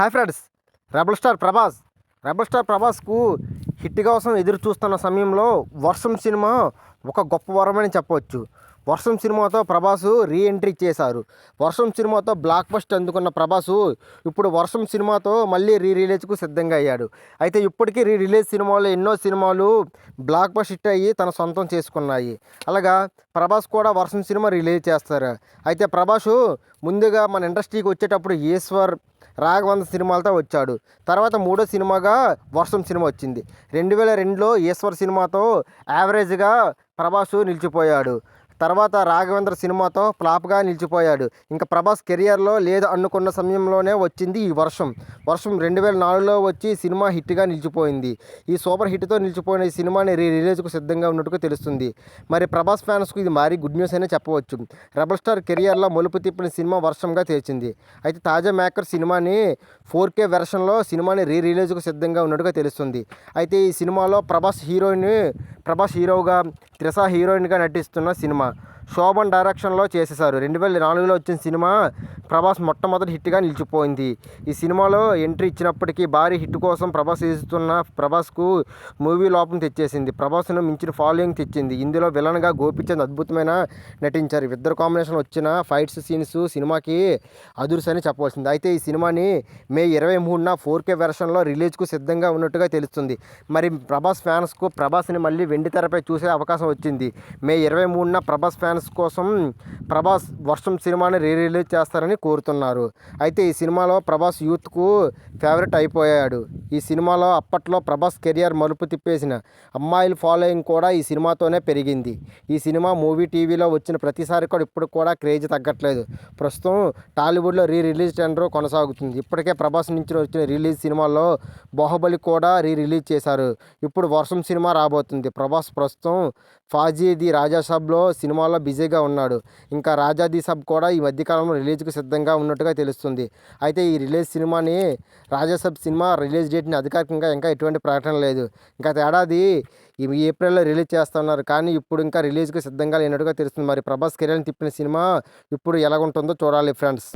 Hi friends rebel star Prabhas rebel star ప్రభాస్కు hit కోసం ఎదురు చూస్తున్న సమయంలో వర్షం సినిమా ఒక గొప్ప వరమని చెప్పవచ్చు. వర్షం సినిమాతో ప్రభాసు రీ ఎంట్రీ చేశారు. వర్షం సినిమాతో బ్లాక్ బస్ట్ అందుకున్న ప్రభాసు ఇప్పుడు వర్షం సినిమాతో మళ్ళీ రీ రిలీజ్కు సిద్ధంగా అయ్యాడు. అయితే ఇప్పటికీ రీ రిలీజ్ సినిమాలు ఎన్నో సినిమాలు బ్లాక్ బస్ట్ హిట్ అయ్యి తన సొంతం చేసుకున్నాయి. అలాగా ప్రభాస్ కూడా వర్షం సినిమా రిలీజ్ చేస్తారు. అయితే ప్రభాసు ముందుగా మన ఇండస్ట్రీకి వచ్చేటప్పుడు ఈశ్వర్ రాఘవంద సినిమాలతో వచ్చాడు. తర్వాత మూడో సినిమాగా వర్షం సినిమా వచ్చింది. రెండు వేల రెండులో ఈశ్వర్ సినిమాతో యావరేజ్గా ప్రభాసు నిలిచిపోయాడు. తర్వాత రాఘవేంద్ర సినిమాతో ఫ్లాప్గా నిలిచిపోయాడు. ఇంకా ప్రభాస్ కెరియర్లో లేదు అనుకున్న సమయంలోనే వచ్చింది ఈ వర్షం. వర్షం రెండు వేల నాలుగులో వచ్చి సినిమా హిట్గా నిలిచిపోయింది. ఈ సూపర్ హిట్తో నిలిచిపోయిన ఈ సినిమాని రీ రిలీజ్కు సిద్ధంగా ఉన్నట్టుగా తెలుస్తుంది. మరి ప్రభాస్ ఫ్యాన్స్కు ఇది భారీ గుడ్ న్యూస్ అనే చెప్పవచ్చు. రెబల్ స్టార్ కెరియర్లో మలుపు తిప్పిన సినిమా వర్షంగా తెచ్చింది అయితే తాజా మేకర్ సినిమాని ఫోర్ కే వెర్షన్లో సినిమాని రీ రిలీజ్కు సిద్ధంగా ఉన్నట్టుగా తెలుస్తుంది. అయితే ఈ సినిమాలో ప్రభాస్ హీరోయిన్ ప్రభాస్ హీరోగా త్రిష హీరోయిన్గా నటిస్తున్న సినిమా. శోభన్ డైరెక్షన్లో చేసేసారు రెండు వేల నాలుగులో వచ్చిన సినిమా ప్రభాస్ మొట్టమొదటి హిట్గా నిలిచిపోయింది. ఈ సినిమాలో ఎంట్రీ ఇచ్చినప్పటికీ భారీ హిట్ కోసం ప్రభాస్ ఇస్తున్న ప్రభాస్కు మూవీ లోపం తెచ్చేసింది. ప్రభాస్ను మించిన ఫాలోయింగ్ తెచ్చింది. ఇందులో విలన్గా గోపిచంద్ అద్భుతమైన నటించారు. ఇద్దరు కాంబినేషన్ వచ్చిన ఫైట్స్ సీన్స్ సినిమాకి అదుర్స్ అని చెప్పవలసింది. అయితే ఈ సినిమాని మే ఇరవై మూడున ఫోర్ కే వెర్షన్లో రిలీజ్కు సిద్ధంగా ఉన్నట్టుగా తెలుస్తుంది. మరి ప్రభాస్ ఫ్యాన్స్కు ప్రభాస్ని మళ్ళీ వెండి తెరపై చూసే అవకాశం వచ్చింది. మే ఇరవై మూడున ప్రభాస్ ఫ్యాన్స్ కోసం ప్రభాస్ వర్షం సినిమాని రీ రిలీజ్ చేస్తారని కోరుతున్నారు. అయితే ఈ సినిమాలో ప్రభాస్ యూత్కు ఫేవరెట్ అయిపోయాడు. ఈ సినిమాలో అప్పట్లో ప్రభాస్ కెరియర్ మలుపు తిప్పేసిన అమ్మాయిల ఫాలోయింగ్ కూడా ఈ సినిమాతోనే పెరిగింది. ఈ సినిమా మూవీ టీవీలో వచ్చిన ప్రతిసారి కూడా ఇప్పుడు కూడా క్రేజ్ తగ్గట్లేదు. ప్రస్తుతం టాలీవుడ్లో రీ రిలీజ్ టెండర్ కొనసాగుతుంది. ఇప్పటికే ప్రభాస్ నుంచి వచ్చిన రిలీజ్ సినిమాల్లో బాహుబలి కూడా రీ రిలీజ్ చేశారు. ఇప్పుడు వర్షం సినిమా రాబోతుంది. ప్రభాస్ ప్రస్తుతం ఫాజీ ది రాజా సినిమాలో బిజీగా ఉన్నాడు. ఇంకా రాజా ది సబ్ కూడా ఈ మధ్యకాలంలో రిలీజ్కి సిద్ధంగా ఉన్నట్టుగా తెలుస్తుంది. అయితే ఈ రిలీజ్ సినిమాని రాజా సబ్ సినిమా రిలీజ్ డేట్ని అధికారికంగా ఇంకా ఎటువంటి ప్రకటన లేదు. ఇంకా ఏడాది ఈ ఏప్రిల్లో రిలీజ్ చేస్తున్నారు. కానీ ఇప్పుడు ఇంకా రిలీజ్కి సిద్ధంగా లేనట్టుగా తెలుస్తుంది. మరి ప్రభాస్ కెరీర్ని తిప్పిన సినిమా ఇప్పుడు ఎలాగుంటుందో చూడాలి ఫ్రెండ్స్.